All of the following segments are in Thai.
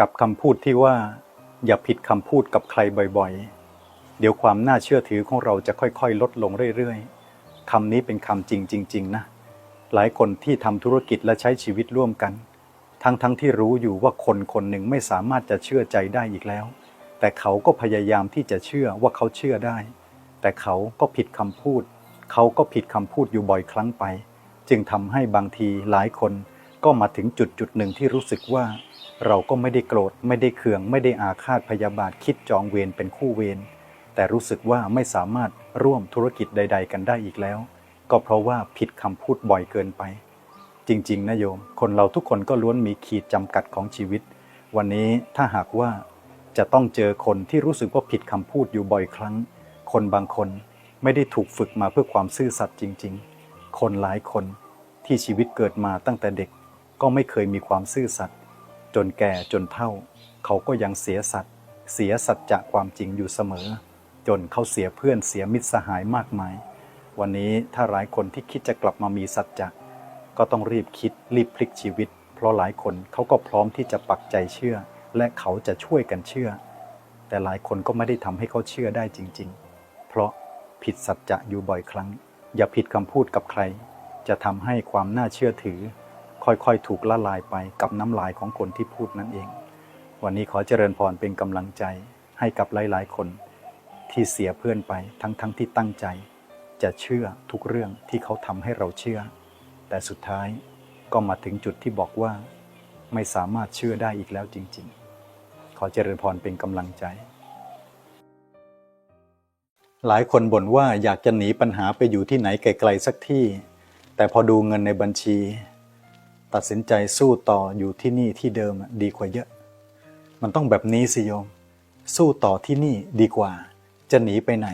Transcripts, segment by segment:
กับคำพูดที่ว่า อย่าผิดคำพูดกับใครบ่อยๆ เดี๋ยวความน่าเชื่อถือของเราจะค่อยๆ ลดลงเรื่อยๆคำนี้เป็นคำจริงจริงๆนะหลายคนที่ทำธุรกิจและใช้ชีวิตร่วมกัน ทั้งๆทที่รู้อยู่ว่าคนคนหนึ่งไม่สามารถจะเชื่อใจได้อีกแล้ว แต่เขาก็พยายามที่จะเชื่อว่าเขาเชื่อได้ แต่เขาก็ผิดคำพูด เขาก็ผิดคำพูดอยู่บ่อยครั้งไป จึงทำให้บางทีหลายคน ก็มาถึงจุดจุดหนึ่งที่รู้สึกว่า เราก็ไม่ได้โกรธไม่ได้เคือง ไม่ได้อาฆาตพยาบาทคิดจองเวรเป็นคู่เวรแต่รู้สึกว่าไม่สามารถร่วมธุรกิจใด ๆ กันได้อีกแล้ว ก็เพราะว่าผิดคำพูดบ่อยเกินไป จริงๆนะโยม คนเราทุกคนก็ล้วนมีขีดจำกัดของชีวิต วันนี้ถ้าหากว่าจะต้องเจอคนที่รู้สึกว่าผิดคำพูดอยู่บ่อยครั้ง คนบางคนไม่ได้ถูกฝึกมาเพื่อความซื่อสัตย์จริง ๆ คนหลายคนที่ชีวิตเกิดมาตั้งแต่เด็ก ก็ไม่เคยมีความซื่อสัตย์จนแก่จนเฒ่า เขาก็ยังเสียสัตย์เสียสัจจะความจริงอยู่เสมอ จนเขาเสียเพื่อนเสียมิตรสหายมากมาย วันนี้ถ้าหลายคนที่คิดจะกลับมามีสัจจะก็ต้องรีบคิดรีบพลิกชีวิต เพราะหลายคนเขาก็พร้อมที่จะปักใจเชื่อ และเขาจะช่วยกันเชื่อ แต่หลายคนก็ไม่ได้ทำให้เขาเชื่อได้จริง ๆ เพราะผิดสัจจะอยู่บ่อยครั้ง อย่าผิดคำพูดกับใคร จะทำให้ความน่าเชื่อถือ ค่อยๆ ถูกละลายไปกับน้ำลายของคนที่พูดนั่นเอง วันนี้ขอเจริญพรเป็นกำลังใจให้กับหลายๆ คนที่เสียเพื่อนไปทั้งๆทที่ตั้งใจ จะเชื่อทุกเรื่องที่เขาทำให้เราเชื่อ แต่สุดท้ายก็มาถึงจุดที่บอกว่า ไม่สามารถเชื่อได้อีกแล้วจริง ๆ ขอเจริญพรเป็นกำลังใจ หลายคนบ่นว่าอยากจะหนีปัญหาไปอยู่ที่ไหนไกลๆสักที่ แต่พอดูเงินในบัญชี ตัดสินใจสู้ต่ออยู่ที่นี่ที่เดิมดีกว่าเยอะ มันต้องแบบนี้สิโยม สู้ต่อที่นี่ดีกว่า จะหนีไปไหน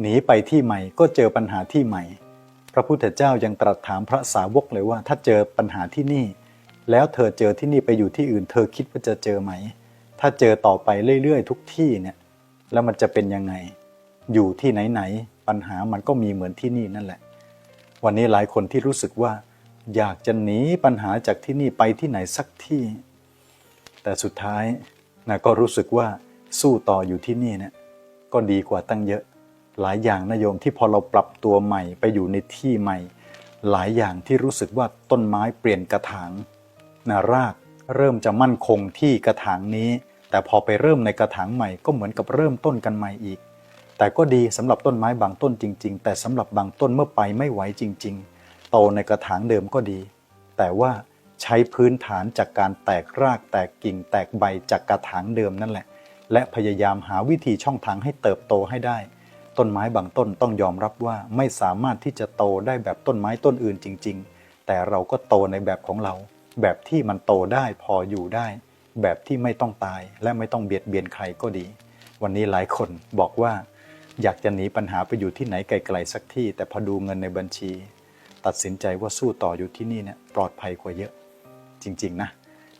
หนีไปที่ใหม่ก็เจอปัญหาที่ใหม่ พระพุทธเจ้ายังตรัสถามพระสาวกเลยว่า ถ้าเจอปัญหาที่นี่ แล้วเธอเจอที่นี่ไปอยู่ที่อื่น เธอคิดว่าจะเจอไหม ถ้าเจอต่อไปเรื่อยๆ ทุกที่เนี่ย แล้วมันจะเป็นยังไง อยู่ที่ไหนๆปัญหามันก็มีเหมือนที่นี่นั่นแหละ วันนี้หลายคนที่รู้สึกว่า อยากจะหนีปัญหาจากที่นี่ไปที่ไหนสักที่ แต่สุดท้ายนะก็รู้สึกว่าสู้ต่ออยู่ที่นี่เนี่ยก็ดีกว่าตั้งเยอะ หลายอย่างนะโยมที่พอเราปรับตัวใหม่ไปอยู่ในที่ใหม่ หลายอย่างที่รู้สึกว่าต้นไม้เปลี่ยนกระถางนะรากเริ่มจะมั่นคงที่กระถางนี้ แต่พอไปเริ่มในกระถางใหม่ก็เหมือนกับเริ่มต้นกันใหม่อีก แต่ก็ดีสำหรับต้นไม้บางต้นจริง ๆ แต่สำหรับบางต้นเมื่อไปไม่ไหวจริง ๆ โตในกระถางเดิมก็ดี แต่ว่าใช้พื้นฐานจากการแตกรากแตกกิ่งแตกใบจากกระถางเดิมนั่นแหละ และพยายามหาวิธีช่องทางให้เติบโตให้ได้ ต้นไม้บางต้นต้องยอมรับว่าไม่สามารถที่จะโตได้แบบต้นไม้ต้นอื่นจริง ๆ แต่เราก็โตในแบบของเรา แบบที่มันโตได้พออยู่ได้ แบบที่ไม่ต้องตายและไม่ต้องเบียดเบียนใครก็ดี วันนี้หลายคนบอกว่าอยากจะหนีปัญหาไปอยู่ที่ไหนไกลๆสักที่ แต่พอดูเงินในบัญชี ตัดสินใจว่าสู้ต่ออยู่ที่นี่เนี่ยปลอดภัยกว่าเยอะ จริง ๆ นะ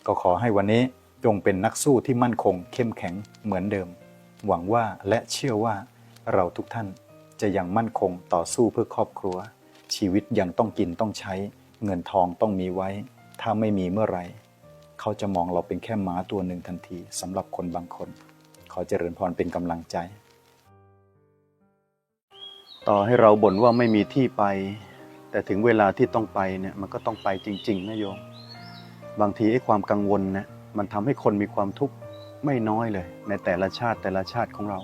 ก็ขอให้วันนี้จงเป็นนักสู้ที่มั่นคง เข้มแข็งเหมือนเดิม หวังว่าและเชื่อว่าเราทุกท่านจะยังมั่นคงต่อสู้เพื่อครอบครัว ชีวิตยังต้องกินต้องใช้ เงินทองต้องมีไว้ ถ้าไม่มีเมื่อไหร่เขาจะมองเราเป็นแค่หมาตัวหนึ่งทันทีสำหรับคนบางคน ขอเจริญพรเป็นกำลังใจ ต่อให้เราบ่นว่าไม่มีที่ไป แต่ถึงเวลาที่ต้องไปเนี่ยมันก็ต้องไปจริงๆนะโยม บางทีไอ้ความกังวลนะมันทำให้คนมีความทุกข์ไม่น้อยเลย ในแต่ละชาติแต่ละชาติของเรา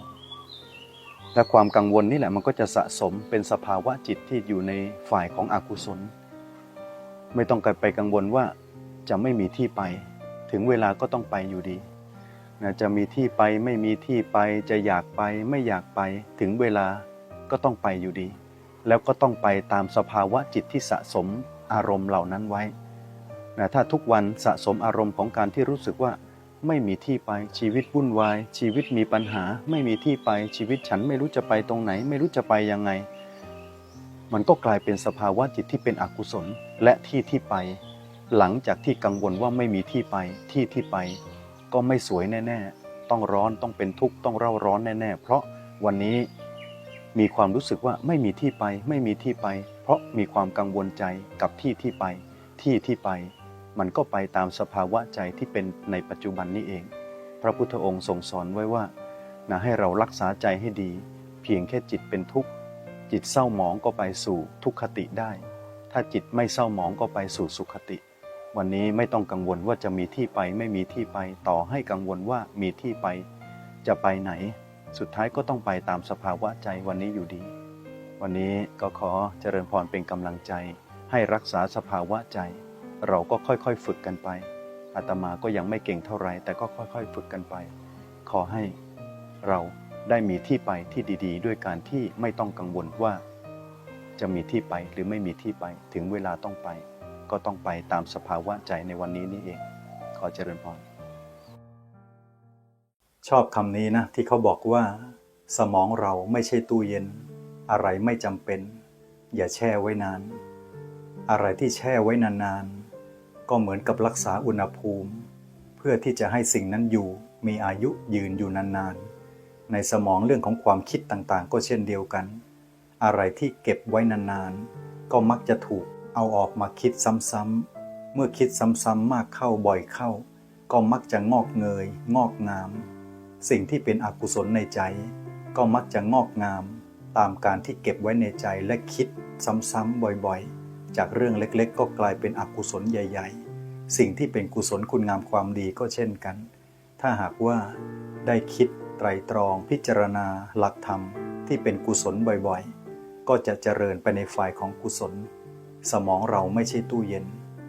และความกังวลนี่แหละมันก็จะสะสมเป็นสภาวะจิตที่อยู่ในฝ่ายของอกุศล ไม่ต้องไปกังวลว่าจะไม่มีที่ไป ถึงเวลาก็ต้องไปอยู่ดีนะจะมีที่ไปไม่มีที่ไปจะอยากไปไม่อยากไปถึงเวลาก็ต้องไปอยู่ดี แล้วก็ต้องไปตามสภาวะจิตที่สะสมอารมณ์เหล่านั้นไว้นะถ้าทุกวันสะสมอารมณ์ของการที่รู้สึกว่าไม่มีที่ไปชีวิตวุ่นวาย ชีวิตมีปัญหา ไม่มีที่ไปชีวิตฉันไม่รู้จะไปตรงไหน ไม่รู้จะไปยังไง มันก็กลายเป็นสภาวะจิตที่เป็นอกุศลและที่ที่ไป หลังจากที่กังวลว่าไม่มีที่ไปที่ที่ไป ก็ไม่สวยแน่ ๆ ต้องร้อนต้องเป็นทุกข์ต้องเร่าร้อนแน่ ๆ เพราะวันนี้ มีความรู้สึกว่าไม่มีที่ไป ไม่มีที่ไป เพราะมีความกังวลใจกับที่ที่ไป ที่ที่ไป มันก็ไปตามสภาวะใจที่เป็นในปัจจุบันนี้เอง พระพุทธองค์ทรงสอนไว้ว่านะให้เรารักษาใจให้ดี เพียงแค่จิตเป็นทุกข์ จิตเศร้าหมองก็ไปสู่ทุกขติได้ ถ้าจิตไม่เศร้าหมองก็ไปสู่สุขติ วันนี้ไม่ต้องกังวลว่าจะมีที่ไปไม่มีที่ไป ต่อให้กังวลว่ามีที่ไป จะไปไหน สุดท้ายก็ต้องไปตามสภาวะใจวันนี้อยู่ดี วันนี้ก็ขอเจริญพรเป็นกำลังใจ ให้รักษาสภาวะใจ เราก็ค่อยๆฝึกกันไปอาตมาก็ยังไม่เก่งเท่าไรแต่ก็ค่อยๆ ฝึกกันไป ขอให้เราได้มีที่ไปที่ดีๆด้วยการที่ไม่ต้องกังวลว่า จะมีที่ไปหรือไม่มีที่ไปถึงเวลาต้องไป ก็ต้องไปตามสภาวะใจในวันนี้นี่เอง ขอเจริญพร ชอบคำนี้นะ ที่เขาบอกว่า สมองเราไม่ใช่ตู้เย็น อะไรไม่จำเป็น อย่าแช่ไว้นาน อะไรที่แช่ไว้นานๆ ก็เหมือนกับรักษาอุณหภูมิ เพื่อที่จะให้สิ่งนั้นอยู่มีอายุยืนอยู่นานๆ ในสมองเรื่องของความคิดต่างๆ ก็เช่นเดียวกัน อะไรที่เก็บไว้นานๆ ก็มักจะถูกเอาออกมาคิดซ้ำๆ เมื่อคิดซ้ำๆมากเข้าบ่อยเข้า ก็มักจะงอกเงย งอกงาม สิ่งที่เป็นอกุศลในใจ ก็มักจะงอกงาม ตามการที่เก็บไว้ในใจและคิดซ้ำๆบ่อยๆ จากเรื่องเล็กๆ ก็กลายเป็นอกุศลใหญ่ ๆ สิ่งที่เป็นกุศลคุณงามความดีก็เช่นกัน ถ้าหากว่าได้คิดไตรตรองพิจารณาหลักธรรมที่เป็นกุศลบ่อยๆ ก็จะเจริญไปในฝ่ายของกุศล สมองเราไม่ใช่ตู้เย็น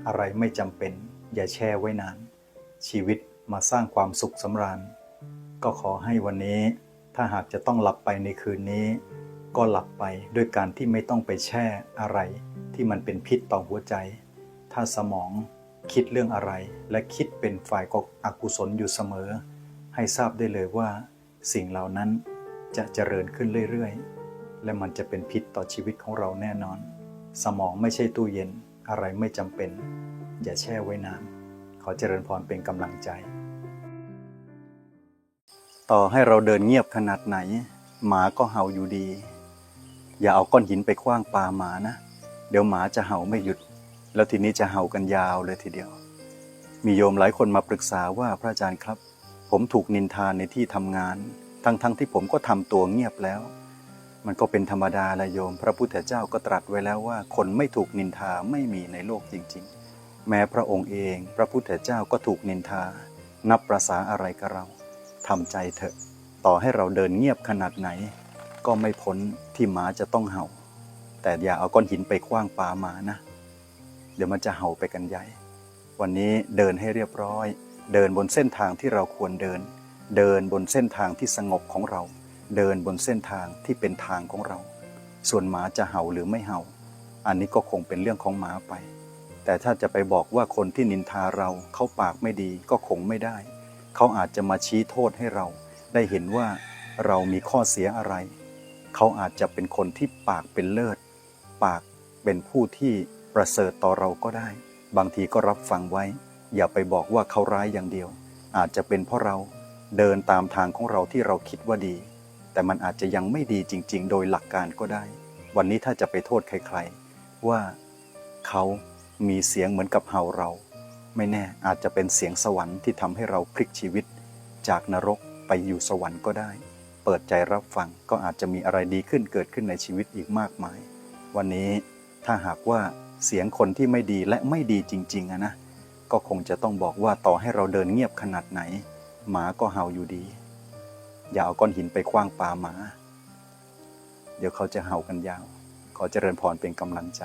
อะไรไม่จำเป็น อย่าแช่ไว้นาน ชีวิตมาสร้างความสุขสำราญ ก็ขอให้วันนี้ ถ้าหากจะต้องหลับไปในคืนนี้ ก็หลับไปด้วยการที่ไม่ต้องไปแช่อะไร ที่มันเป็นพิษต่อหัวใจ ถ้าสมองคิดเรื่องอะไร และคิดเป็นฝ่ายของอกุศลอยู่เสมอ ให้ทราบได้เลยว่า สิ่งเหล่านั้นจะเจริญขึ้นเรื่อยๆ และมันจะเป็นพิษต่อชีวิตของเราแน่นอน สมองไม่ใช่ตู้เย็นอะไรไม่จำเป็น อย่าแช่ไว้นานขอเจริญพรเป็นกำลังใจ ต่อให้เราเดินเงียบขนาดไหน หมาก็เห่าอยู่ดี อย่าเอาก้อนหินไปคว้างปลาหมานะ เดี๋ยวหมาจะเห่าไม่หยุด แล้วทีนี้จะเห่ากันยาวเลยทีเดียว มีโยมหลายคนมาปรึกษาว่าพระอาจารย์ครับ ผมถูกนินทาในที่ทำงาน ทั้งๆทที่ผมก็ทำตัวเงียบแล้ว มันก็เป็นธรรมดาละโยม พระพุทธเจ้าก็ตรัสไว้แล้วว่า คนไม่ถูกนินทาไม่มีในโลกจริง ๆ แม้พระองค์เอง พระพุทธเจ้าก็ถูกนินทา นับประษาอะไรกับเรา ทำใจเถอะ ต่อให้เราเดินเงียบขนาดไหน ก็ไม่พ้นที่หมาจะต้องเห่า แต่อย่าเอาก้อนหินไปคว้างปลาหมานะ เดี๋ยวมันจะเห่าไปกันใหญ่ วันนี้เดินให้เรียบร้อย เดินบนเส้นทางที่เราควรเดิน เดินบนเส้นทางที่สงบของเรา เดินบนเส้นทางที่เป็นทางของเรา ส่วนหมาจะเห่าหรือไม่เห่า อันนี้ก็คงเป็นเรื่องของหมาไป แต่ถ้าจะไปบอกว่าคนที่นินทาเราเขาปากไม่ดีก็คงไม่ได้ เขาอาจจะมาชี้โทษให้เรา ได้เห็นว่าเรามีข้อเสียอะไร เขาอาจจะเป็นคนที่ปากเป็นเลิศ ปากเป็นผู้ที่ประเสริฐต่อเราก็ได้ บางทีก็รับฟังไว้ อย่าไปบอกว่าเขาร้ายอย่างเดียว อาจจะเป็นเพราะเราเดินตามทางของเราที่เราคิดว่าดี แต่มันอาจจะยังไม่ดีจริง ๆ โดยหลักการก็ได้ วันนี้ถ้าจะไปโทษใคร ๆ ว่าเขามีเสียงเหมือนกับเห่าเรา ไม่แน่อาจจะเป็นเสียงสวรรค์ที่ทำให้เราพลิกชีวิต จากนรกไปอยู่สวรรค์ก็ได้ เปิดใจรับฟังก็อาจจะมีอะไรดีขึ้นเกิดขึ้นในชีวิตอีกมากมาย วันนี้ถ้าหากว่าเสียงคนที่ไม่ดีและไม่ดีจริงๆอะนะก็คงจะต้องบอกว่าต่อให้เราเดินเงียบขนาดไหน หมาก็เห่าอยู่ดี อย่าเอาก้อนหินไปคว้างปาหมา เดี๋ยวเขาจะเห่ากันยาว ขอเจริญพรเป็นกำลังใจ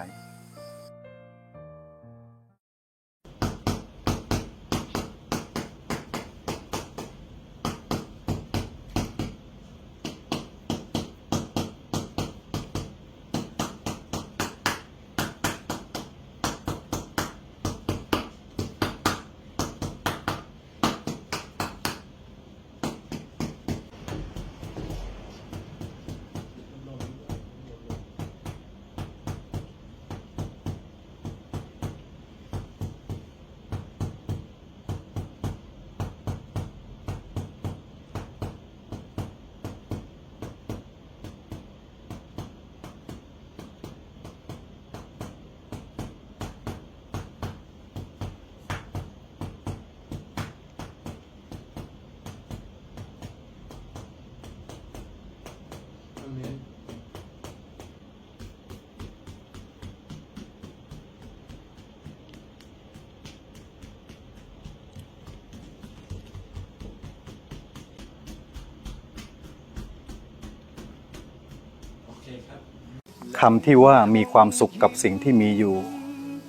คำที่ว่ามีความสุขกับสิ่งที่มีอยู่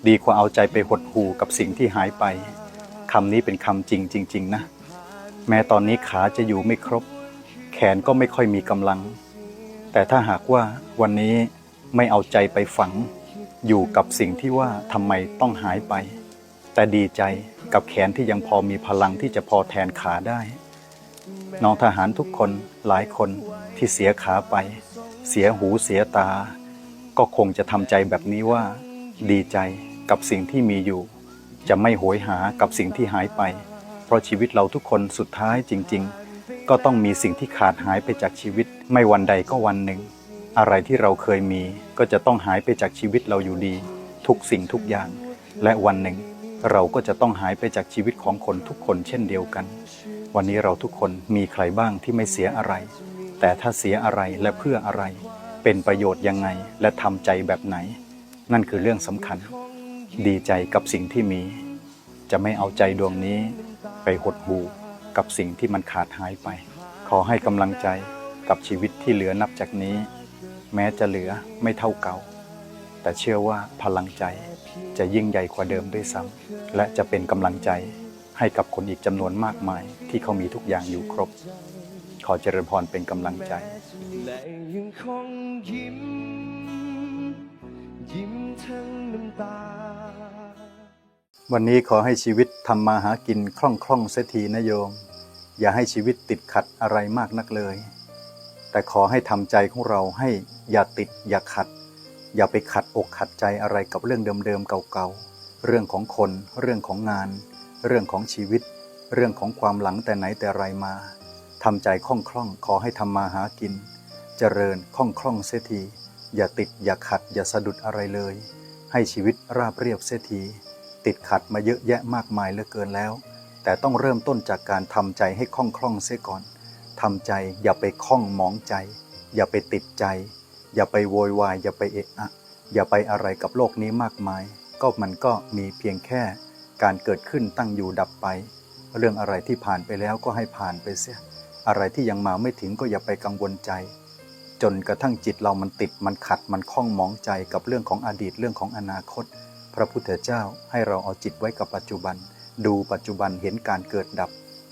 ดีกว่าเอาใจไปหดหู่กับสิ่งที่หายไปคำนี้เป็นคำจริงจริง ๆ นะ แม้ตอนนี้ขาจะอยู่ไม่ครบ แขนก็ไม่ค่อยมีกำลัง แต่ถ้าหากว่าวันนี้ไม่เอาใจไปฝัง อยู่กับสิ่งที่ว่าทำไมต้องหายไป แต่ดีใจกับแขนที่ยังพอมีพลังที่จะพอแทนขาได้ น้องทหารทุกคนหลายคนที่เสียขาไป เสียหูเสียตา ก็คงจะทำใจแบบนี้ว่า ดีใจกับสิ่งที่มีอยู่ จะไม่โหยหากับสิ่งที่หายไป เพราะชีวิตเราทุกคนสุดท้ายจริง ๆ ก็ต้องมีสิ่งที่ขาดหายไปจากชีวิต ไม่วันใดก็วันหนึ่ง อะไรที่เราเคยมี ก็จะต้องหายไปจากชีวิตเราอยู่ดี ทุกสิ่งทุกอย่าง และวันหนึ่ง เราก็จะต้องหายไปจากชีวิตของคนทุกคนเช่นเดียวกัน วันนี้เราทุกคนมีใครบ้างที่ไม่เสียอะไร แต่ถ้าเสียอะไรและเพื่ออะไร เป็นประโยชน์ยังไงและทำใจแบบไหน นั่นคือเรื่องสำคัญ ดีใจกับสิ่งที่มี จะไม่เอาใจดวงนี้ ไปหดหูกับสิ่งที่มันขาดหายไป ขอให้กำลังใจกับชีวิตที่เหลือนับจากนี้ แม้จะเหลือไม่เท่าเก่า แต่เชื่อว่าพลังใจจะยิ่งใหญ่กว่าเดิมด้วยซ้ำและจะเป็นกำลังใจให้กับคนอีกจำนวนมากมายที่เขามีทุกอย่างอยู่ครบ ขอเจริญพรเป็นกำลังใจ และยังคงยิ้ม ยิ้มทั้งน้ำตา วันนี้ขอให้ชีวิตทำมาหากินคล่องคล่องเสียทีนะโยม อย่าให้ชีวิตติดขัดอะไรมากนักเลย แต่ขอให้ทำใจของเราให้อย่าติดอย่าขัด อย่าไปขัดอกขัดใจอะไรกับเรื่องเดิมๆเก่าๆ เรื่องของคน เรื่องของงาน เรื่องของชีวิต เรื่องของความหลังแต่ไหนแต่ไรมา ทำใจคล่องคล่องขอให้ทำมาหากิน เจริญคล่องคล่องเสียทีอย่าติดอย่าขัดอย่าสะดุดอะไรเลย ให้ชีวิตราบเรียบเสียทีติดขัดมาเยอะแยะมากมายเหลือเกินแล้ว แต่ต้องเริ่มต้นจากการทำใจให้คล่องคล่องเสียก่อนทำใจอย่าไปคล้องมองใจ อย่าไปติดใจ อย่าไปโวยวายอย่าไปเอะอะอย่าไปอะไรกับโลกนี้มากมาย ก็มันก็มีเพียงแค่ การเกิดขึ้นตั้งอยู่ดับไป เรื่องอะไรที่ผ่านไปแล้วก็ให้ผ่านไปเสีย อะไรที่ยังมาไม่ถึงก็อย่าไปกังวลใจ จนกระทั่งจิตเรามันติดมันขัดมันคล้องมองใจกับเรื่องของอดีตเรื่องของอนาคต พระพุทธเจ้าให้เราเอาจิตไว้กับปัจจุบัน ดูปัจจุบันเห็นการเกิดดับ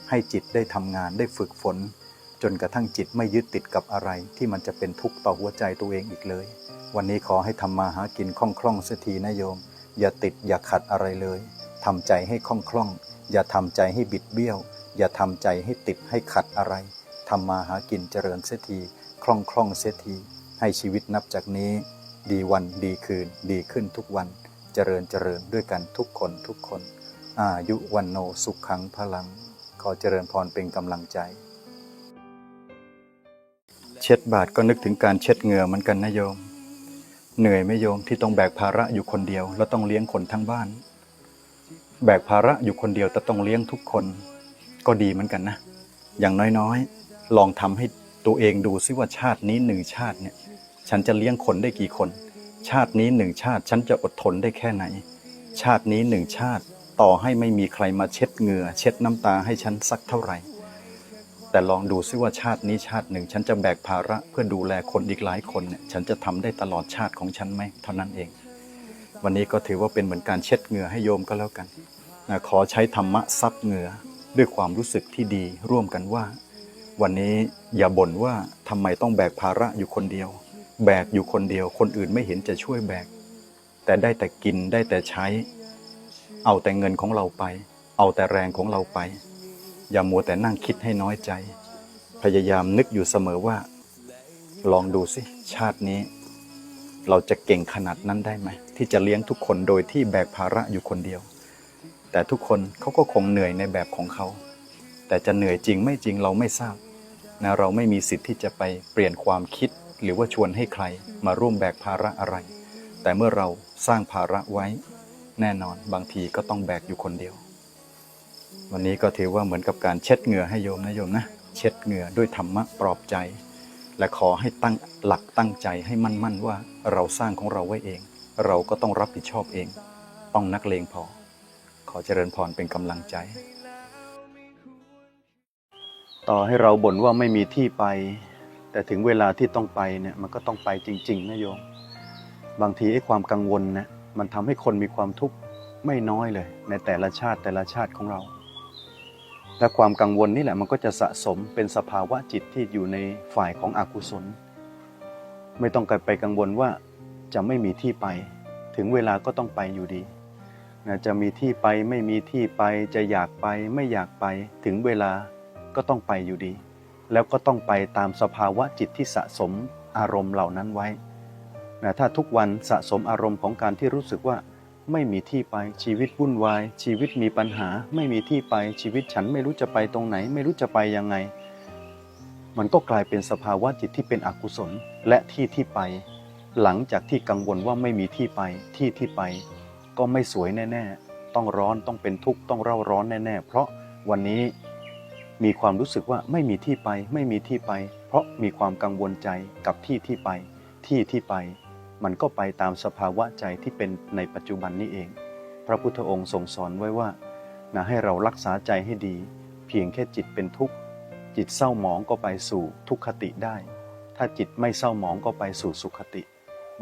ให้จิตได้ทำงานได้ฝึกฝน จนกระทั่งจิตไม่ยึดติดกับอะไรที่มันจะเป็นทุกข์ต่อหัวใจตัวเองอีกเลย วันนี้ขอให้ทำมาหากินคล่องคล่องๆเสียทีนะโยม อย่าติดอย่าขัดอะไรเลยทำใจให้คล่องคล่องๆอย่าทำใจให้บิดเบี้ยว อย่าทำใจให้ติดให้ขัดอะไรทำมาหากินเจริญเสียทีคล่องคล่องเสียทีให้ชีวิตนับจากนี้ ดีวันดีคืน ดีขึ้นทุกวัน เจริญเจริญด้วยกันทุกคนทุกคน อายุวันโนสุขขังพลัง ขอเจริญพรเป็นกำลังใจ เช็ดบาทก็นึกถึงการเช็ดเหงื่อเหมือนกันนะโยม เหนื่อยไหม่โยมที่ต้องแบกภาระอยู่คนเดียว แล้วต้องเลี้ยงคนทั้งบ้าน แบกภาระอยู่คนเดียวแต่ต้องเลี้ยงทุกคน ก็ดีเหมือนกันนะ อย่างน้อยๆ ลองทำให้ตัวเองดูซิว่าชาตินี้หนึ่งชาติเนี่ย ฉันจะเลี้ยงคนได้กี่คน ชาตินี้หนึ่งชาติฉันจะอดทนได้แค่ไหน ชาตินี้หนึ่งชาติต่อให้ไม่มีใครมาเช็ดเหงื่อ เช็ดน้ำตาให้ฉันสักเท่าไหร่ แต่ลองดูซิว่าชาตินี้ชาติหนึ่ง ฉันจะแบกภาระเพื่อดูแลคนอีกหลายคนเนี่ยฉันจะทำได้ตลอดชาติของฉันไหมเท่านั้นเอง วันนี้ก็ถือว่าเป็นเหมือนการเช็ดเหงื่อให้โยมก็แล้วกันนะขอใช้ธรรมะซับเหงื่อ ด้วยความรู้สึกที่ดีร่วมกันว่า วันนี้อย่าบ่นว่าทำไมต้องแบกภาระอยู่คนเดียว แบกอยู่คนเดียว คนอื่นไม่เห็นจะช่วยแบก แต่ได้แต่กินได้แต่ใช้ เอาแต่เงินของเราไป เอาแต่แรงของเราไป อย่ามัวแต่นั่งคิดให้น้อยใจ พยายามนึกอยู่เสมอว่า ลองดูสิชาตินี้ เราจะเก่งขนาดนั้นได้ไหม ที่จะเลี้ยงทุกคนโดยที่แบกภาระอยู่คนเดียว แต่ทุกคนเขาก็คงเหนื่อยในแบบของเขา แต่จะเหนื่อยจริงไม่จริงเราไม่ทราบนะเราไม่มีสิทธิ์ที่จะไปเปลี่ยนความคิด หรือว่าชวนให้ใครมาร่วมแบกภาระอะไร แต่เมื่อเราสร้างภาระไว้ แน่นอนบางทีก็ต้องแบกอยู่คนเดียว วันนี้ก็ถือว่าเหมือนกับการเช็ดเหงื่อให้โยมนะโยมนะเช็ดเหงื่อด้วยธรรมะปลอบใจ และขอให้ตั้งหลักตั้งใจให้มั่นๆว่าเราสร้างของเราไว้เอง เราก็ต้องรับผิดชอบเอง ต้องนักเลงพอ ขอเจริญพรเป็นกำลังใจ ต่อให้เราบ่นว่าไม่มีที่ไป แต่ถึงเวลาที่ต้องไปเนี่ยมันก็ต้องไปจริง ๆนะโยม บางทีไอ้ความกังวลนะมันทำให้คนมีความทุกข์ไม่น้อยเลย ในแต่ละชาติแต่ละชาติของเรา และความกังวลนี่แหละมันก็จะสะสมเป็นสภาวะจิตที่อยู่ในฝ่ายของอกุศล ไม่ต้องไปกังวลว่าจะไม่มีที่ไป ถึงเวลาก็ต้องไปอยู่ดี นะจะมีที่ไปไม่มีที่ไปจะอยากไปไม่อยากไปถึงเวลาก็ต้องไปอยู่ดี แล้วก็ต้องไปตามสภาวะจิตที่สะสมอารมณ์เหล่านั้นไว้นะถ้าทุกวันสะสมอารมณ์ของการที่รู้สึกว่า ไม่มีที่ไปชีวิตวุ่นวาย ชีวิตมีปัญหา ไม่มีที่ไปชีวิตฉันไม่รู้จะไปตรงไหน ไม่รู้จะไปยังไง มันก็กลายเป็นสภาวะจิตที่เป็นอกุศลและที่ที่ไป หลังจากที่กังวลว่าไม่มีที่ไปที่ที่ไป ก็ไม่สวยแน่ๆ ต้องร้อนต้องเป็นทุกข์ต้องเร่าร้อนแน่ๆ เพราะวันนี้มีความรู้สึกว่าไม่มีที่ไปไม่มีที่ไป เพราะมีความกังวลใจกับที่ที่ไป ที่ที่ไป มันก็ไปตามสภาวะใจที่เป็นในปัจจุบันนี้เอง พระพุทธองค์ทรงสอนไว้ว่านะให้เรารักษาใจให้ดี เพียงแค่จิตเป็นทุกข์จิตเศร้าหมองก็ไปสู่ทุกขติได้ ถ้าจิตไม่เศร้าหมองก็ไปสู่สุขติ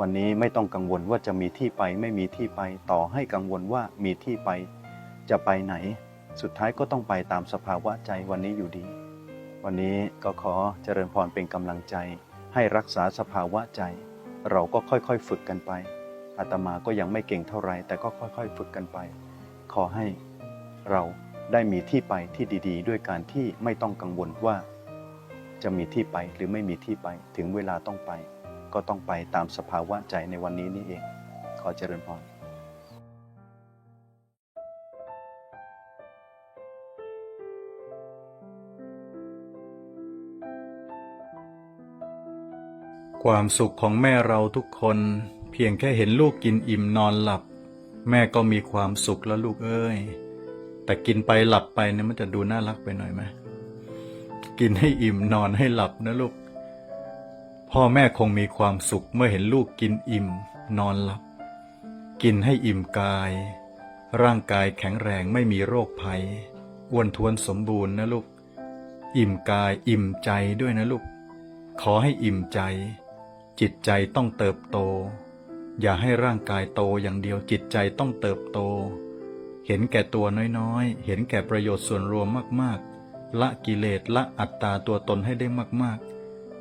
วันนี้ไม่ต้องกังวลว่าจะมีที่ไปไม่มีที่ไปต่อให้กังวลว่ามีที่ไป จะไปไหน สุดท้ายก็ต้องไปตามสภาวะใจวันนี้อยู่ดี วันนี้ก็ขอเจริญพรเป็นกำลังใจ ให้รักษาสภาวะใจ เราก็ค่อยๆฝึกกันไปอาตมาก็ยังไม่เก่งเท่าไรแต่ก็ค่อยๆ ฝึกกันไป ขอให้เราได้มีที่ไปที่ดี ๆ ด้วยการที่ไม่ต้องกังวลว่า จะมีที่ไปหรือไม่มีที่ไปถึงเวลาต้องไป ก็ต้องไปตามสภาวะใจในวันนี้นี่เอง ขอเจริญพรความสุขของแม่เราทุกคน เพียงแค่เห็นลูกกินอิ่มนอนหลับ แม่ก็มีความสุขแล้วลูกเอ้ย แต่กินไปหลับไปเนี่ยมันจะดูน่ารักไปหน่อยไหมกินให้อิ่มนอนให้หลับนะลูก พ่อแม่คงมีความสุขเมื่อเห็นลูกกินอิ่ม นอนหลับ กินให้อิ่มกาย ร่างกายแข็งแรงไม่มีโรคภัยอ้วนท้วนสมบูรณ์นะลูก อิ่มกายอิ่มใจด้วยนะลูก ขอให้อิ่มใจ จิตใจต้องเติบโต อย่าให้ร่างกายโตอย่างเดียวจิตใจต้องเติบโต เห็นแก่ตัวน้อยๆ เห็นแก่ประโยชน์ส่วนรวมมากๆ ละกิเลสละอัตตาตัวตนให้ได้มากๆ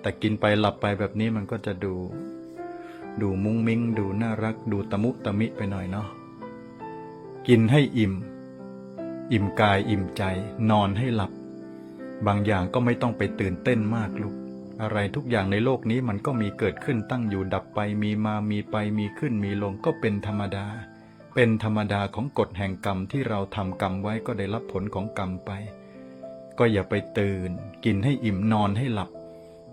แต่กินไปหลับไปแบบนี้มันก็จะดู ดูมุ้งมิ้ง ดูน่ารัก ดูตะมุตะมิไปหน่อยเนาะกินให้อิ่ม อิ่มกายอิ่มใจ นอนให้หลับ บางอย่างก็ไม่ต้องไปตื่นเต้นมากลูกอะไรทุกอย่างในโลกนี้มันก็มีเกิดขึ้นตั้งอยู่ดับไปมีมามีไปมีขึ้นมีลงก็เป็นธรรมดา เป็นธรรมดาของกฎแห่งกรรมที่เราทำกรรมไว้ก็ได้รับผลของกรรมไป ก็อย่าไปตื่น กินให้อิ่มนอนให้หลับ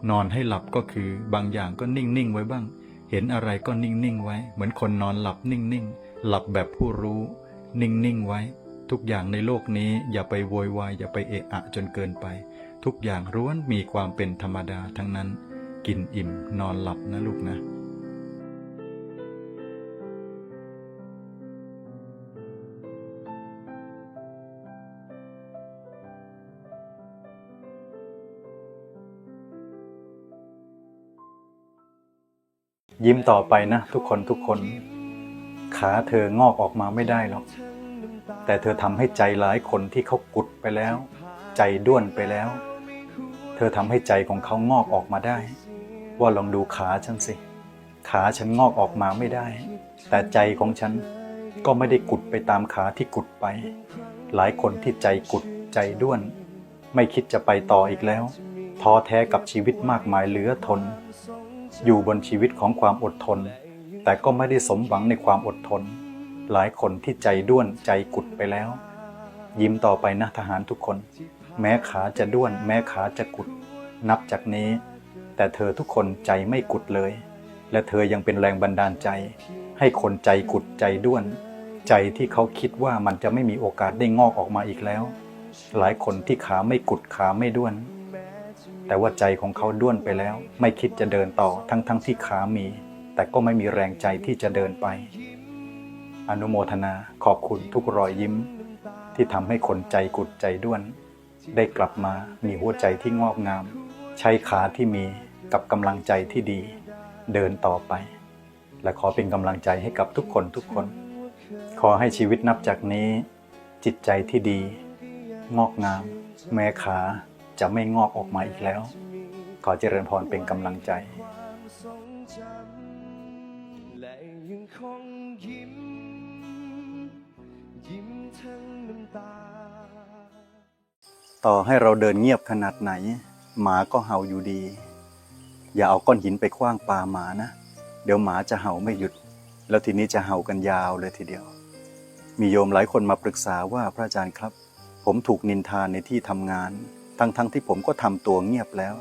นอนให้หลับก็คือบางอย่างก็นิ่ง ๆ ไว้บ้าง เห็นอะไรก็นิ่ง ๆ ไว้ เหมือนคนนอนหลับนิ่ง ๆ หลับแบบผู้รู้ นิ่ง ๆ ไว้ ทุกอย่างในโลกนี้อย่าไปโวยวายอย่าไปเอะอะจนเกินไป ทุกอย่างร้วนมีความเป็นธรรมดาทั้งนั้น กินอิ่มนอนหลับนะลูกนะ ยิ้มต่อไปนะ ทุกคนทุกคน ขาเธองอกออกมาไม่ได้หรอก แต่เธอทำให้ใจหลายคนที่เขากุดไปแล้ว ใจด้วนไปแล้ว เธอทำให้ใจของเขางอกออกมาได้ ว่าลองดูขาฉันสิ ขาฉันงอกออกมาไม่ได้ แต่ใจของฉันก็ไม่ได้กุดไปตามขาที่กุดไป หลายคนที่ใจกุดใจด้วน ไม่คิดจะไปต่ออีกแล้วท้อแท้กับชีวิตมากมายเหลือทน อยู่บนชีวิตของความอดทน แต่ก็ไม่ได้สมหวังในความอดทน หลายคนที่ใจด้วนใจกุดไปแล้ว ยิ้มต่อไปนะทหารทุกคน แม้ขาจะด้วน แม้ขาจะกุด นับจากนี้ แต่เธอทุกคนใจไม่กุดเลย และเธอยังเป็นแรงบันดาลใจ ให้คนใจกุดใจด้วน ใจที่เขาคิดว่ามันจะไม่มีโอกาสได้งอกออกมาอีกแล้ว หลายคนที่ขาไม่กุดขาไม่ด้วน แต่ว่าใจของเขาด้วนไปแล้ว ไม่คิดจะเดินต่อทั้งๆทที่ขามี แต่ก็ไม่มีแรงใจที่จะเดินไป อนุโมทนาขอบคุณทุกรอยยิ้ม ที่ทำให้คนใจกุดใจด้วน ได้กลับมามีหัวใจที่งอกงาม ใช้ขาที่มีกับกำลังใจที่ดี เดินต่อไป และขอเป็นกำลังใจให้กับทุกคนทุกคน ขอให้ชีวิตนับจากนี้ จิตใจที่ดี งอกงาม แม้ขา จะไม่งอกออกมาอีกแล้ว ขอเจริญพรเป็นกำลังใจ และยังคงยิ้ม ยิ้มทั้งน้ำตา ต่อให้เราเดินเงียบขนาดไหน หมาก็เห่าอยู่ดี อย่าเอาก้อนหินไปคว้างปาหมานะ เดี๋ยวหมาจะเห่าไม่หยุด แล้วทีนี้จะเห่ากันยาวเลยทีเดียว มีโยมหลายคนมาปรึกษาว่าพระอาจารย์ครับ ผมถูกนินทาในที่ทำงาน ทั้งๆทที่ผมก็ทำตัวเงียบแล้ว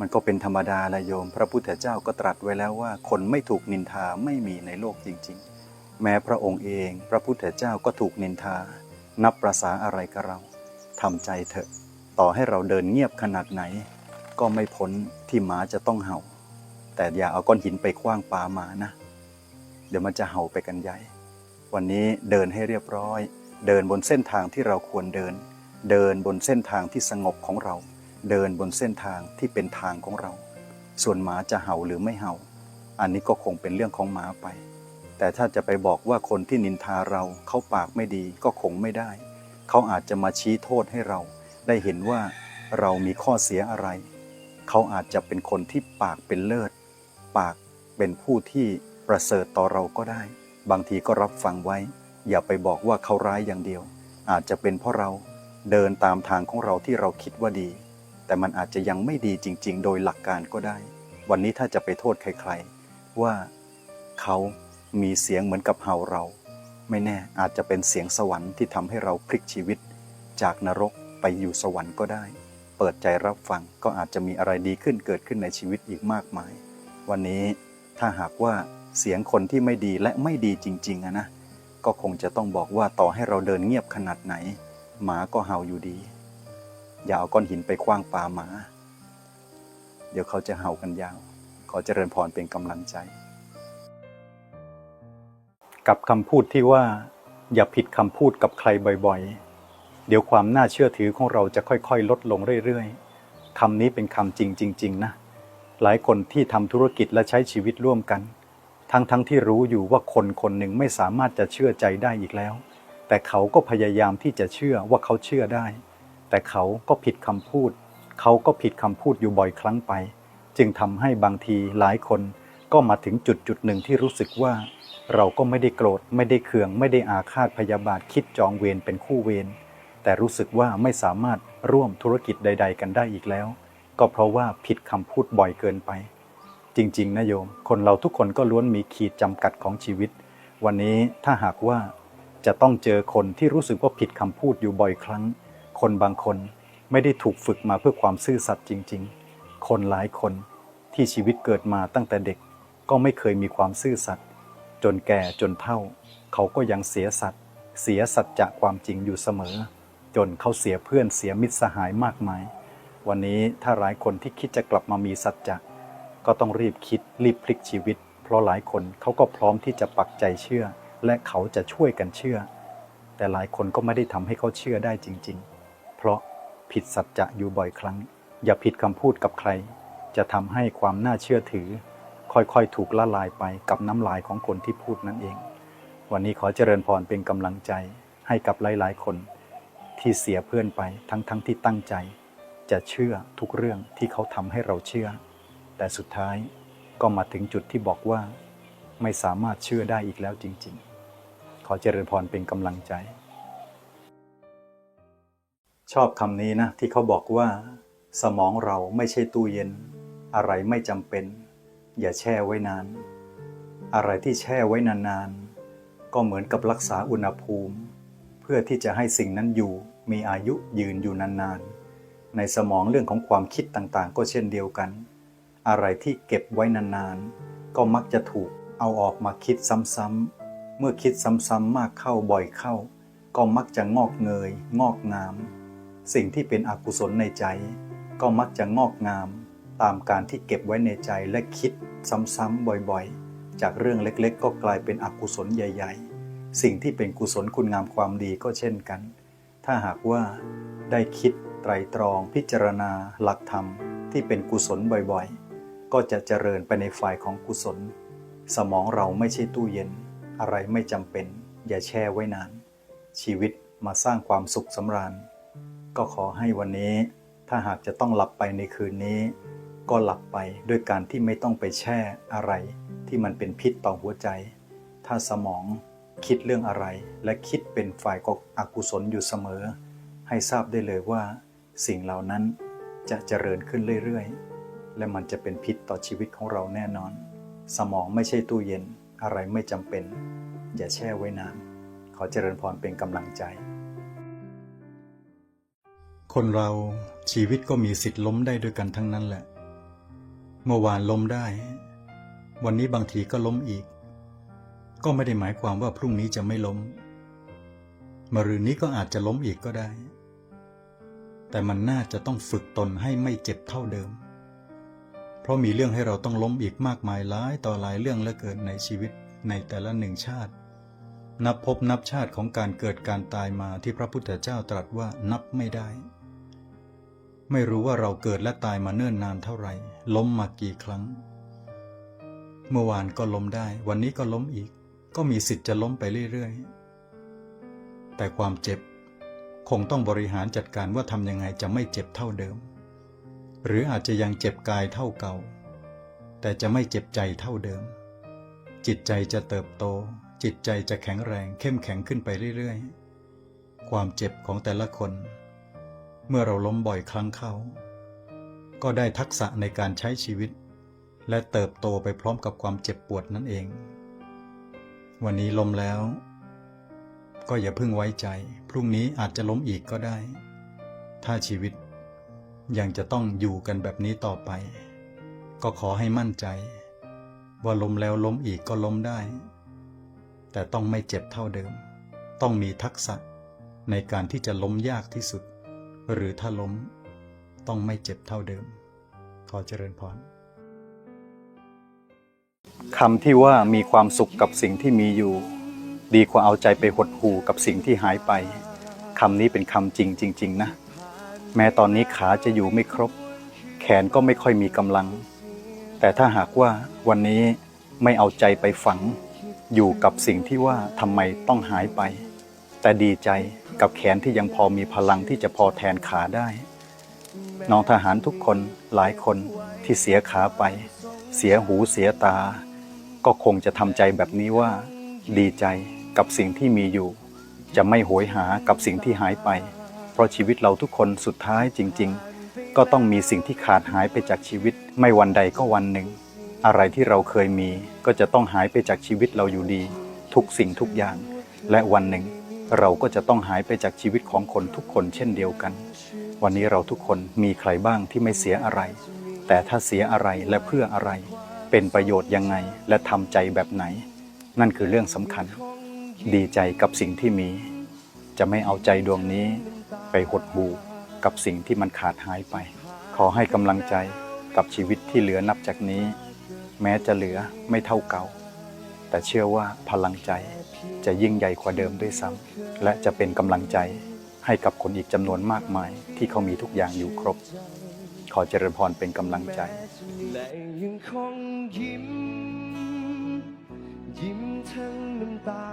มันก็เป็นธรรมดาละโยม พระพุทธเจ้าก็ตรัสไว้แล้วว่า คนไม่ถูกนินทาไม่มีในโลกจริง ๆ แม้พระองค์เอง พระพุทธเจ้าก็ถูกนินทา นับประษาอะไรกับเราทำใจเถอะ ต่อให้เราเดินเงียบขนาดไหน ก็ไม่พ้นที่หมาจะต้องเห่า แต่อย่าเอาก้อนหินไปคว้างปาหมานะ เดี๋ยวมันจะเห่าไปกันใหญ่ วันนี้เดินให้เรียบร้อย เดินบนเส้นทางที่เราควรเดิน เดินบนเส้นทางที่สงบของเรา เดินบนเส้นทางที่เป็นทางของเรา ส่วนหมาจะเห่าหรือไม่เห่า อันนี้ก็คงเป็นเรื่องของหมาไป แต่ถ้าจะไปบอกว่าคนที่นินทาเราเขาปากไม่ดีก็คงไม่ได้ เขาอาจจะมาชี้โทษให้เรา ได้เห็นว่าเรามีข้อเสียอะไร เขาอาจจะเป็นคนที่ปากเป็นเลิศ ปากเป็นผู้ที่ประเสริฐต่อเราก็ได้ บางทีก็รับฟังไว้ อย่าไปบอกว่าเขาร้ายอย่างเดียว อาจจะเป็นเพราะเรา เดินตามทางของเราที่เราคิดว่าดี แต่มันอาจจะยังไม่ดีจริง ๆ โดยหลักการก็ได้ วันนี้ถ้าจะไปโทษใครๆ ว่าเขามีเสียงเหมือนกับเห่าเรา ไม่แน่อาจจะเป็นเสียงสวรรค์ที่ทำให้เราพลิกชีวิต จากนรกไปอยู่สวรรค์ก็ได้ เปิดใจรับฟังก็อาจจะมีอะไรดีขึ้นเกิดขึ้นในชีวิตอีกมากมาย วันนี้ถ้าหากว่าเสียงคนที่ไม่ดีและไม่ดีจริงๆนะ ก็คงจะต้องบอกว่าต่อให้เราเดินเงียบขนาดไหน หมาก็เห่าอยู่ดี อย่าเอาก้อนหินไปคว้างปาหมา เดี๋ยวเขาจะเห่ากันยาว ขอเจริญพรเป็นกำลังใจ กับคำพูดที่ว่า อย่าผิดคำพูดกับใครบ่อยๆ เดี๋ยวความน่าเชื่อถือของเราจะค่อยๆ ลดลงเรื่อยๆคำนี้เป็นคำจริงจริงๆนะ หลายคนที่ทำธุรกิจและใช้ชีวิตร่วมกัน ทั้งๆทที่รู้อยู่ว่าคนคนหนึ่งไม่สามารถจะเชื่อใจได้อีกแล้ว แต่เขาก็พยายามที่จะเชื่อว่าเขาเชื่อได้ แต่เขาก็ผิดคำพูด เขาก็ผิดคำพูดอยู่บ่อยครั้งไป จึงทำให้บางทีหลายคนก็มาถึงจุดจุดหนึ่งที่รู้สึกว่า เราก็ไม่ได้โกรธไม่ได้เคือง ไม่ได้อาฆาตพยาบาทคิดจองเวรเป็นคู่เวรแต่รู้สึกว่าไม่สามารถร่วมธุรกิจใด ๆ กันได้อีกแล้ว ก็เพราะว่าผิดคำพูดบ่อยเกินไป จริง ๆนะโยม คนเราทุกคนก็ล้วนมีขีดจำกัดของชีวิต วันนี้ถ้าหากว่า จะต้องเจอคนที่รู้สึกว่าผิดคำพูดอยู่บ่อยครั้ง คนบางคนไม่ได้ถูกฝึกมาเพื่อความซื่อสัตย์จริง ๆ คนหลายคนที่ชีวิตเกิดมาตั้งแต่เด็กก็ไม่เคยมีความซื่อสัตย์จนแก่จนเฒ่า เขาก็ยังเสียสัตย์เสียสัจจะความจริงอยู่เสมอ จนเขาเสียเพื่อนเสียมิตรสหายมากมาย วันนี้ถ้าหลายคนที่คิดจะกลับมามีสัจจะก็ต้องรีบคิดรีบพลิกชีวิต เพราะหลายคนเขาก็พร้อมที่จะปักใจเชื่อ และเขาจะช่วยกันเชื่อ แต่หลายคนก็ไม่ได้ทำให้เขาเชื่อได้จริง ๆ เพราะผิดสัจจะอยู่บ่อยครั้ง อย่าผิดคำพูดกับใคร จะทำให้ความน่าเชื่อถือ ค่อยๆ ถูกละลายไปกับน้ำลายของคนที่พูดนั่นเอง วันนี้ขอเจริญพรเป็นกำลังใจให้กับหลายๆ คน ที่เสียเพื่อนไปทั้งๆทที่ตั้งใจ จะเชื่อทุกเรื่องที่เขาทำให้เราเชื่อ แต่สุดท้ายก็มาถึงจุดที่บอกว่า ไม่สามารถเชื่อได้อีกแล้วจริง ๆ ขอเจริญพรเป็นกำลังใจ ชอบคำนี้นะ ที่เขาบอกว่า สมองเราไม่ใช่ตู้เย็น อะไรไม่จำเป็น อย่าแช่ไว้นาน อะไรที่แช่ไว้นานๆ ก็เหมือนกับรักษาอุณหภูมิ เพื่อที่จะให้สิ่งนั้นอยู่มีอายุยืนอยู่นานๆ ในสมองเรื่องของความคิดต่างๆ ก็เช่นเดียวกัน อะไรที่เก็บไว้นานๆ ก็มักจะถูกเอาออกมาคิดซ้ำๆ เมื่อคิดซ้ำๆมากเข้าบ่อยเข้า ก็มักจะงอกเงย งอกงาม สิ่งที่เป็นอกุศลในใจ ก็มักจะงอกงาม ตามการที่เก็บไว้ในใจและคิดซ้ำๆบ่อยๆ จากเรื่องเล็กๆ ก็กลายเป็นอกุศลใหญ่ ๆ สิ่งที่เป็นกุศลคุณงามความดีก็เช่นกัน ถ้าหากว่า ได้คิดไตรตรองพิจารณา หลักธรรมที่เป็นกุศลบ่อยๆ ก็จะเจริญไปในฝ่ายของกุศล สมองเราไม่ใช่ตู้เย็น อะไรไม่จำเป็น อย่าแช่ไว้นาน ชีวิตมาสร้างความสุขสำราญ ก็ขอให้วันนี้ ถ้าหากจะต้องหลับไปในคืนนี้ ก็หลับไปด้วยการที่ไม่ต้องไปแช่อะไร ที่มันเป็นพิษต่อหัวใจ ถ้าสมองคิดเรื่องอะไร และคิดเป็นฝ่ายกอกุศลอยู่เสมอ ให้ทราบได้เลยว่า สิ่งเหล่านั้นจะเจริญขึ้นเรื่อยๆ และมันจะเป็นพิษต่อชีวิตของเราแน่นอน สมองไม่ใช่ตู้เย็น อะไรไม่จำเป็น อย่าแช่ไว้นาน ขอเจริญพรเป็นกำลังใจ คนเราชีวิตก็มีสิทธิ์ล้มได้ด้วยกันทั้งนั้นแหละ เมื่อวานล้มได้ วันนี้บางทีก็ล้มอีก ก็ไม่ได้หมายความว่าพรุ่งนี้จะไม่ล้มมรืนนี้ก็อาจจะล้มอีกก็ได้ แต่มันน่าจะต้องฝึกตนให้ไม่เจ็บเท่าเดิม เพราะมีเรื่องให้เราต้องล้มอีกมากมายหลายต่อหลายเรื่องเหลือเกินในชีวิตในแต่ละหนึ่งชาติ นับพบนับชาติของการเกิดการตายมาที่พระพุทธเจ้าตรัสว่านับไม่ได้ ไม่รู้ว่าเราเกิดและตายมาเนิ่นนานเท่าไหร่ ล้มมากี่ครั้ง เมื่อวานก็ล้มได้ วันนี้ก็ล้มอีก ก็มีสิทธิ์จะล้มไปเรื่อยๆแต่ความเจ็บ คงต้องบริหารจัดการว่าทำยังไงจะไม่เจ็บเท่าเดิม หรืออาจจะยังเจ็บกายเท่าเก่า แต่จะไม่เจ็บใจเท่าเดิม จิตใจจะเติบโต จิตใจจะแข็งแรง เข้มแข็งขึ้นไปเรื่อยๆ ความเจ็บของแต่ละคน เมื่อเราล้มบ่อยครั้งเข้า ก็ได้ทักษะในการใช้ชีวิต และเติบโตไปพร้อมกับความเจ็บปวดนั่นเอง วันนี้ล้มแล้ว ก็อย่าเพิ่งไว้ใจ พรุ่งนี้อาจจะล้มอีกก็ได้ ถ้าชีวิต ยังจะต้องอยู่กันแบบนี้ต่อไป ก็ขอให้มั่นใจ ว่าล้มแล้วล้มอีกก็ล้มได้ แต่ต้องไม่เจ็บเท่าเดิม ต้องมีทักษะในการที่จะล้มยากที่สุด หรือถ้าล้ม ต้องไม่เจ็บเท่าเดิม ขอเจริญพรคำที่ว่ามีความสุขกับสิ่งที่มีอยู่ ดีกว่าเอาใจไปหดหู่กับสิ่งที่หายไปคำนี้เป็นคำจริงจริง ๆ นะ แม้ตอนนี้ขาจะอยู่ไม่ครบ แขนก็ไม่ค่อยมีกำลัง แต่ถ้าหากว่าวันนี้ไม่เอาใจไปฝัง อยู่กับสิ่งที่ว่าทำไมต้องหายไป แต่ดีใจกับแขนที่ยังพอมีพลังที่จะพอแทนขาได้ น้องทหารทุกคนหลายคนที่เสียขาไป เสียหูเสียตา ก็คงจะทำใจแบบนี้ว่า ดีใจกับสิ่งที่มีอยู่ จะไม่โหยหากับสิ่งที่หายไป เพราะชีวิตเราทุกคนสุดท้ายจริง ๆ ก็ต้องมีสิ่งที่ขาดหายไปจากชีวิต ไม่วันใดก็วันหนึ่ง อะไรที่เราเคยมีก็จะต้องหายไปจากชีวิตเราอยู่ดี ทุกสิ่งทุกอย่าง และวันหนึ่ง เราก็จะต้องหายไปจากชีวิตของคนทุกคนเช่นเดียวกัน วันนี้เราทุกคนมีใครบ้างที่ไม่เสียอะไร แต่ถ้าเสียอะไรและเพื่ออะไร เป็นประโยชน์ยังไงและทำใจแบบไหน นั่นคือเรื่องสำคัญ ดีใจกับสิ่งที่มี จะไม่เอาใจดวงนี้ ไปหดหูกับสิ่งที่มันขาดหายไป ขอให้กำลังใจกับชีวิตที่เหลือนับจากนี้ แม้จะเหลือไม่เท่าเก่า แต่เชื่อว่าพลังใจจะยิ่งใหญ่กว่าเดิมด้วยซ้ำและจะเป็นกำลังใจให้กับคนอีกจำนวนมากมายที่เขามีทุกอย่างอยู่ครบ ขอเจริญพรเป็นกำลังใจและยังคงยิ้ม ยิ้มทั้งน้ำตา